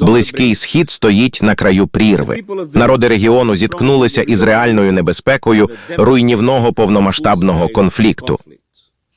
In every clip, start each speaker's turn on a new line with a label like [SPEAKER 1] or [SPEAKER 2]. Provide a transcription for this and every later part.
[SPEAKER 1] Близький схід стоїть на краю прірви. Народи регіону зіткнулися із реальною небезпекою руйнівного повномасштабного конфлікту.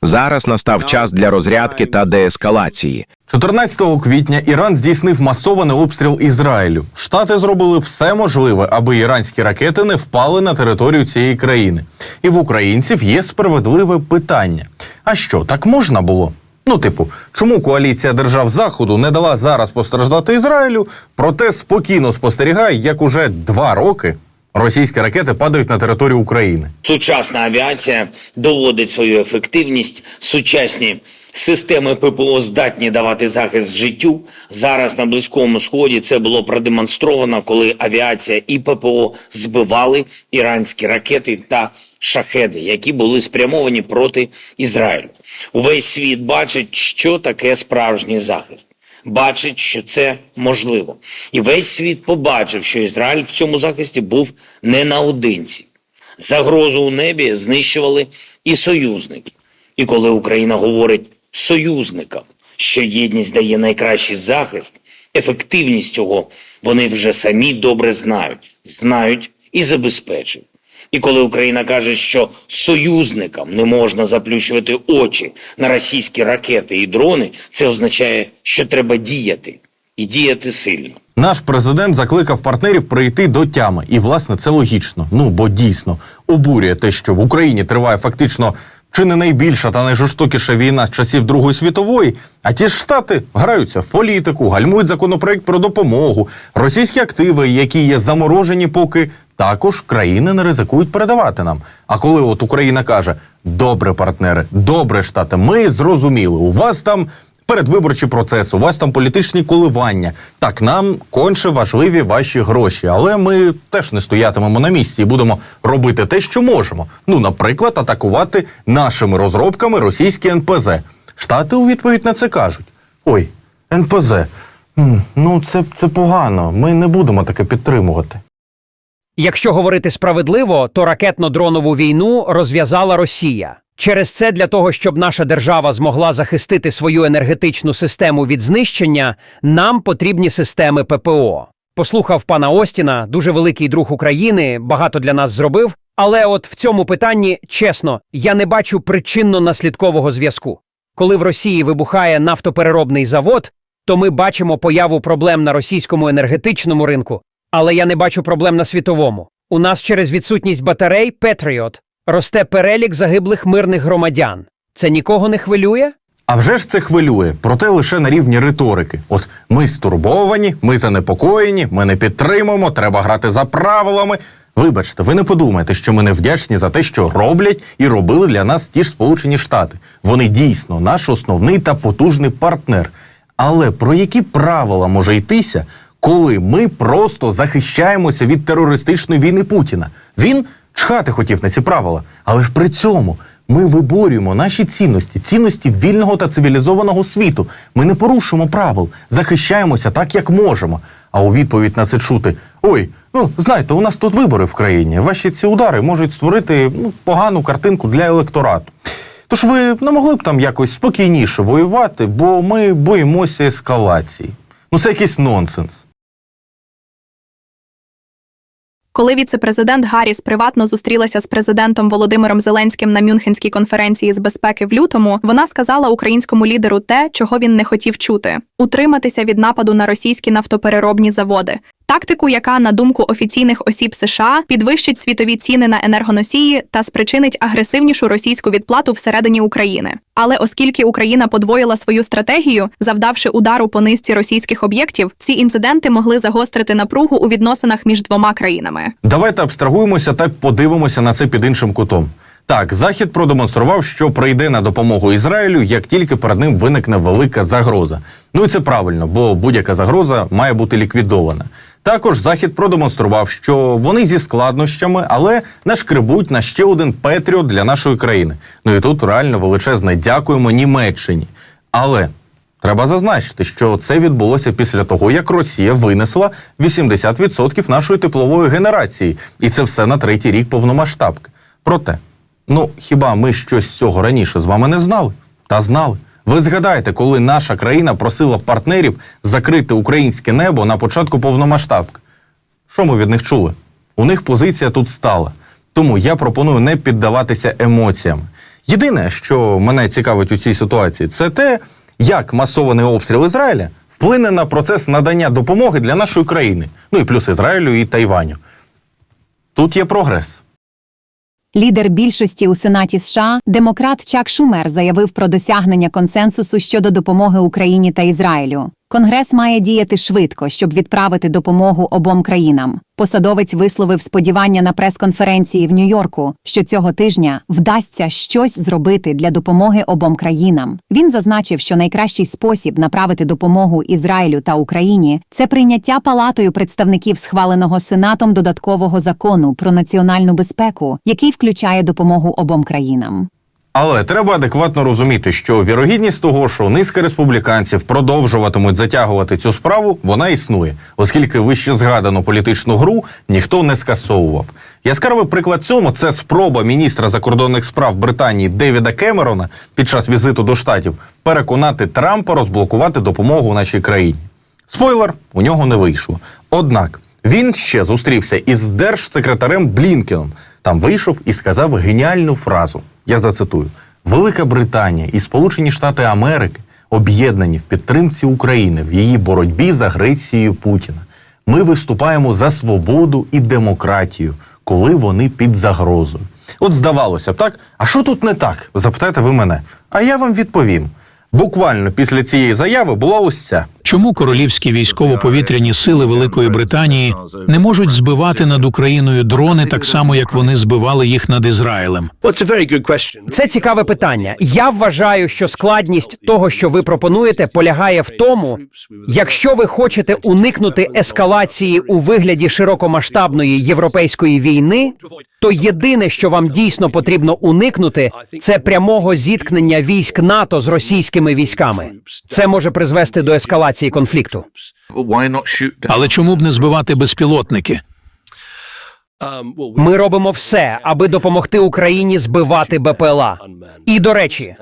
[SPEAKER 1] Зараз настав час для розрядки та деескалації.
[SPEAKER 2] 14 квітня Іран здійснив масований обстріл Ізраїлю. Штати зробили все можливе, аби іранські ракети не впали на територію цієї країни. І в українців є справедливе питання: а що так можна було? Ну, типу, чому коаліція держав Заходу не дала зараз постраждати Ізраїлю, проте спокійно спостерігає, як уже два роки російські ракети падають на територію України.
[SPEAKER 3] Сучасна авіація доводить свою ефективність. Сучасні системи ППО здатні давати захист життю. Зараз на близькому сході це було продемонстровано, коли авіація і ППО збивали іранські ракети та шахеди, які були спрямовані проти Ізраїлю. Увесь світ бачить, що таке справжній захист. Бачить, що це можливо, і весь світ побачив, що Ізраїль в цьому захисті був не наодинці. Загрозу у небі знищували і союзники. І коли Україна говорить союзникам, що єдність дає найкращий захист, ефективність цього вони вже самі добре знають, знають і забезпечують. І коли Україна каже, що союзникам не можна заплющувати очі на російські ракети і дрони, це означає, що треба діяти і діяти сильно.
[SPEAKER 2] Наш президент закликав партнерів прийти до тями, і власне це логічно. Ну бо дійсно обурює те, що в Україні триває фактично чи не найбільша та найжорстокіша війна з часів Другої світової. А ті ж штати граються в політику, гальмують законопроект про допомогу, російські активи, які є заморожені, поки також країни не ризикують передавати нам. А коли от Україна каже: добре, партнери, добре, штати, ми зрозуміли, у вас там передвиборчий процес, у вас там політичні коливання. Так, нам конче важливі ваші гроші, але ми теж не стоятимемо на місці і будемо робити те, що можемо. Ну, наприклад, атакувати нашими розробками російські НПЗ. Штати у відповідь на це кажуть: ой, НПЗ, ну це, це погано. Ми не будемо таке підтримувати.
[SPEAKER 4] Якщо говорити справедливо, то ракетно-дронову війну розв'язала Росія. Через це для того, щоб наша держава змогла захистити свою енергетичну систему від знищення, нам потрібні системи ППО. Послухав пана Остіна, дуже великий друг України, багато для нас зробив. Але от в цьому питанні, чесно, я не бачу причинно-наслідкового зв'язку. Коли в Росії вибухає нафтопереробний завод, то ми бачимо появу проблем на російському енергетичному ринку, але я не бачу проблем на світовому. У нас через відсутність батарей Patriot росте перелік загиблих мирних громадян. Це нікого не хвилює?
[SPEAKER 2] А вже ж це хвилює, проте лише на рівні риторики. От ми стурбовані, ми занепокоєні, ми не підтримуємо, треба грати за правилами. Вибачте, ви не подумайте, що ми не вдячні за те, що роблять і робили для нас ті ж Сполучені Штати. Вони дійсно наш основний та потужний партнер. Але про які правила може йтися, коли ми просто захищаємося від терористичної війни Путіна? Він чхати хотів на ці правила, але ж при цьому ми виборюємо наші цінності, цінності вільного та цивілізованого світу. Ми не порушуємо правил, захищаємося так, як можемо. А у відповідь на це чути: ой, ну знаєте, у нас тут вибори в країні. Ваші ці удари можуть створити ну, погану картинку для електорату. Тож ви не могли б там якось спокійніше воювати, бо ми боїмося ескалації. Ну це якийсь нонсенс.
[SPEAKER 5] Коли віце-президент Гарріс приватно зустрілася з президентом Володимиром Зеленським на Мюнхенській конференції з безпеки в лютому, вона сказала українському лідеру те, чого він не хотів чути: утриматися від нападу на російські нафтопереробні заводи. Тактику, яка, на думку офіційних осіб США, підвищить світові ціни на енергоносії та спричинить агресивнішу російську відплату всередині України. Але оскільки Україна подвоїла свою стратегію, завдавши удару по низці російських об'єктів, ці інциденти могли загострити напругу у відносинах між двома країнами.
[SPEAKER 2] Давайте абстрагуємося та подивимося на це під іншим кутом. Так, Захід продемонстрував, що прийде на допомогу Ізраїлю, як тільки перед ним виникне велика загроза. Ну і це правильно, бо будь-яка загроза має бути ліквідована. Також Захід продемонстрував, що вони зі складнощами, але нашкребуть на ще один Петріот для нашої країни. Ну і тут реально величезне дякуємо Німеччині. Але Треба зазначити, що це відбулося після того, як Росія винесла 80% нашої теплової генерації, і це все на третій рік повномасштабки. Проте, ну хіба ми щось з цього раніше з вами не знали? Та знали. Ви згадайте, коли наша країна просила партнерів закрити українське небо на початку повномасштабки. Що ми від них чули? У них позиція тут стала. Тому я пропоную не піддаватися емоціям. Єдине, що мене цікавить у цій ситуації, це те, як масований обстріл Ізраїля вплине на процес надання допомоги для нашої країни. Ну і плюс Ізраїлю і Тайваню. Тут є прогрес.
[SPEAKER 6] Лідер більшості у Сенаті США, демократ Чак Шумер, заявив про досягнення консенсусу щодо допомоги Україні та Ізраїлю. Конгрес має діяти швидко, щоб відправити допомогу обом країнам. Посадовець висловив сподівання на прес-конференції в Нью-Йорку, що цього тижня вдасться щось зробити для допомоги обом країнам. Він зазначив, що найкращий спосіб направити допомогу Ізраїлю та Україні це прийняття палатою представників схваленого Сенатом додаткового закону про національну безпеку, який включає допомогу обом країнам.
[SPEAKER 2] Але треба адекватно розуміти, що вірогідність того, що низка республіканців продовжуватимуть затягувати цю справу, вона існує, оскільки вище згадану політичну гру ніхто не скасовував. Яскравий приклад цьому це спроба міністра закордонних справ Британії Девіда Кемерона під час візиту до штатів переконати Трампа розблокувати допомогу нашій країні. Спойлер, у нього не вийшло. Однак він ще зустрівся із держсекретарем Блінкеном. Там вийшов і сказав геніальну фразу. Я зацитую: Велика Британія і Сполучені Штати Америки об'єднані в підтримці України в її боротьбі з агресією Путіна. Ми виступаємо за свободу і демократію, коли вони під загрозою. От здавалося б, так? А що тут не так? Запитаєте ви мене. А я вам відповім. Буквально після цієї заяви була ось ця.
[SPEAKER 7] Чому королівські військово-повітряні сили Великої Британії не можуть збивати над Україною дрони так само, як вони збивали їх над Ізраїлем?
[SPEAKER 4] Це цікаве питання. Я вважаю, що складність того, що ви пропонуєте, полягає в тому, якщо ви хочете уникнути ескалації у вигляді широкомасштабної європейської війни, то єдине, що вам дійсно потрібно уникнути, це прямого зіткнення військ НАТО з російськими військами. Це може призвести до ескалації конфлікту.
[SPEAKER 7] Але чому б не збивати безпілотники?
[SPEAKER 4] Ми робимо все, аби допомогти Україні збивати БПЛА. І до речі,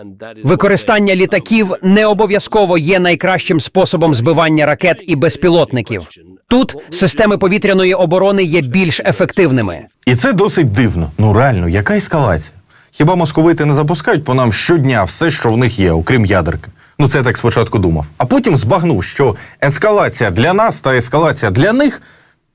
[SPEAKER 4] використання літаків не обов'язково є найкращим способом збивання ракет і безпілотників. Тут системи повітряної оборони є більш ефективними.
[SPEAKER 2] І це досить дивно. Ну реально, яка ескалація? Хіба московити не запускають по нам щодня все, що в них є, окрім ядерки? Ну це я так спочатку думав. А потім збагнув, що ескалація для нас та ескалація для них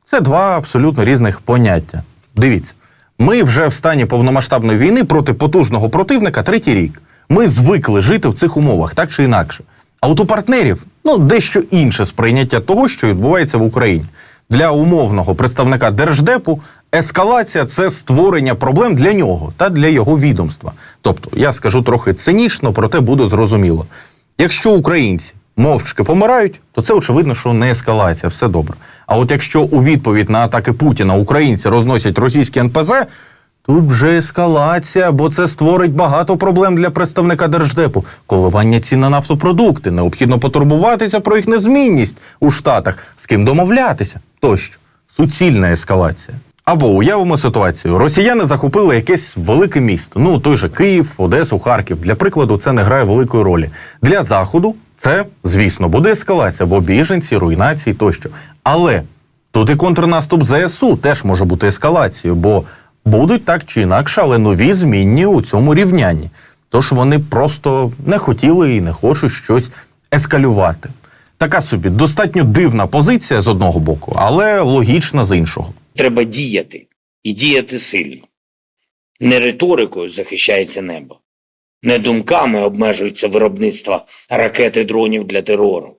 [SPEAKER 2] це два абсолютно різних поняття. Дивіться, ми вже в стані повномасштабної війни проти потужного противника третій рік. Ми звикли жити в цих умовах, так чи інакше. А от у партнерів ну дещо інше сприйняття того, що відбувається в Україні. Для умовного представника держдепу ескалація це створення проблем для нього та для його відомства. Тобто, я скажу трохи цинічно, проте буде зрозуміло. Якщо українці мовчки помирають, то це очевидно, що не ескалація, все добре. А от якщо у відповідь на атаки Путіна українці розносять російські НПЗ, тут вже ескалація, бо це створить багато проблем для представника держдепу. Коливання цін на нафтопродукти, необхідно потурбуватися про їх незмінність у Штатах, з ким домовлятися тощо. Суцільна ескалація. Або уявимо ситуацію: росіяни захопили якесь велике місто. Ну той же Київ, Одесу, Харків. Для прикладу, це не грає великої ролі. Для заходу це, звісно, буде ескалація, бо біженці, руйнації тощо. Але тут і контрнаступ ЗСУ теж може бути ескалацією, бо будуть так чи інакше, але нові змінні у цьому рівнянні. Тож вони просто не хотіли і не хочуть щось ескалювати. Така собі достатньо дивна позиція з одного боку, але логічна з іншого.
[SPEAKER 3] Треба діяти і діяти сильно. Не риторикою захищається небо, не думками обмежується виробництво ракет і дронів для терору.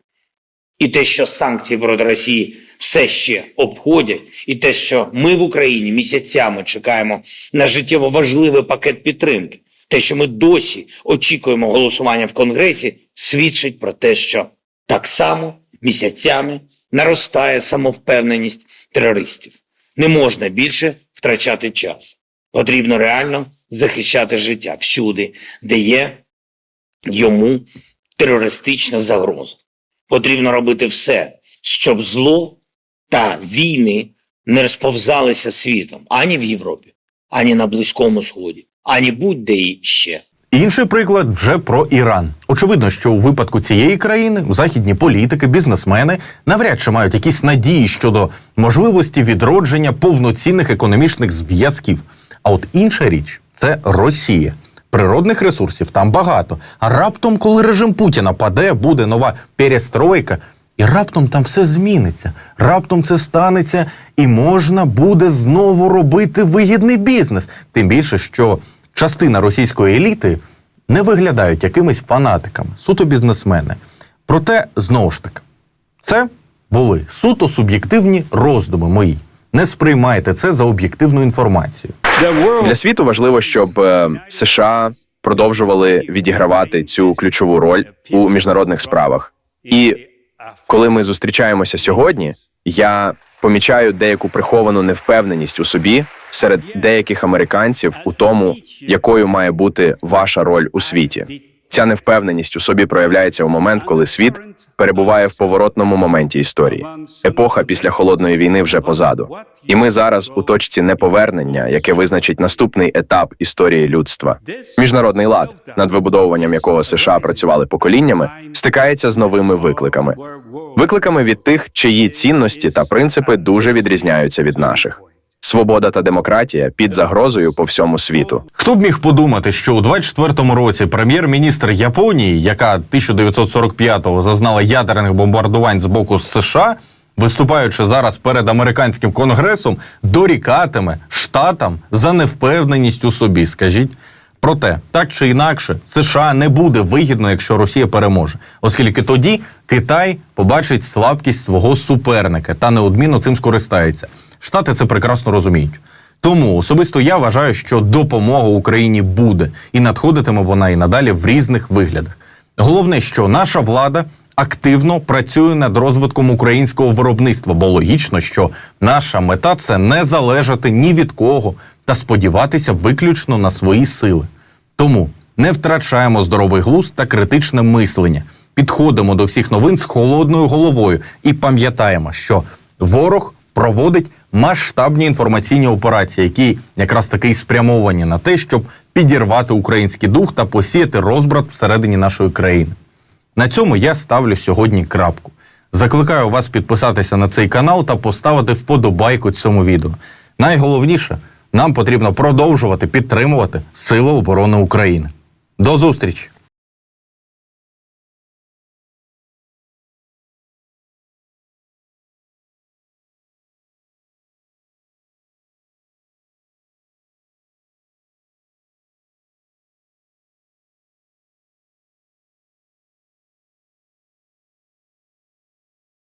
[SPEAKER 3] І те, що санкції проти Росії все ще обходять, і те, що ми в Україні місяцями чекаємо на життєво важливий пакет підтримки, те, що ми досі очікуємо голосування в Конгресі, свідчить про те, що так само місяцями наростає самовпевненість терористів. Не можна більше втрачати час. Потрібно реально захищати життя всюди, де є йому терористична загроза. Потрібно робити все, щоб зло та війни не розповзалися світом ані в Європі, ані на Близькому Сході, ані будь-де ще.
[SPEAKER 2] Інший приклад вже про Іран. Очевидно, що у випадку цієї країни західні політики, бізнесмени навряд чи мають якісь надії щодо можливості відродження повноцінних економічних зв'язків. А от інша річ це Росія. Природних ресурсів там багато. А раптом, коли режим Путіна паде, буде нова перестройка, і раптом там все зміниться. Раптом це станеться, і можна буде знову робити вигідний бізнес. Тим більше, що частина російської еліти не виглядають якимись фанатиками, суто бізнесмени. Проте, знову ж таки, це були суто суб'єктивні роздуми мої. Не сприймайте це за об'єктивну інформацію.
[SPEAKER 8] Для світу важливо, щоб е, США продовжували відігравати цю ключову роль у міжнародних справах. І коли ми зустрічаємося сьогодні, я помічаю деяку приховану невпевненість у собі серед деяких американців у тому, якою має бути ваша роль у світі. Ця невпевненість у собі проявляється у момент, коли світ перебуває в поворотному моменті історії. Епоха після холодної війни вже позаду, і ми зараз у точці неповернення, яке визначить наступний етап історії людства. Міжнародний лад, над вибудовуванням якого США працювали поколіннями, стикається з новими викликами. Викликами від тих, чиї цінності та принципи дуже відрізняються від наших. Свобода та демократія під загрозою по всьому світу.
[SPEAKER 2] Хто б міг подумати, що у 24-му році прем'єр-міністр Японії, яка 1945-го зазнала ядерних бомбардувань з боку США, виступаючи зараз перед американським конгресом, дорікатиме штатам за невпевненість у собі. Скажіть. Проте, так чи інакше, США не буде вигідно, якщо Росія переможе, оскільки тоді Китай побачить слабкість свого суперника та неодмінно цим скористається. Штати це прекрасно розуміють. Тому особисто я вважаю, що допомога Україні буде і надходитиме вона і надалі в різних виглядах. Головне, що наша влада активно працює над розвитком українського виробництва, бо логічно, що наша мета це не залежати ні від кого та сподіватися виключно на свої сили. Тому не втрачаємо здоровий глузд та критичне мислення. Підходимо до всіх новин з холодною головою і пам'ятаємо, що ворог проводить масштабні інформаційні операції, які якраз таки і спрямовані на те, щоб підірвати український дух та посіяти розбрат всередині нашої країни. На цьому я ставлю сьогодні крапку. Закликаю вас підписатися на цей канал та поставити вподобайку цьому відео. Найголовніше, нам потрібно продовжувати підтримувати Сили оборони України. До зустрічі!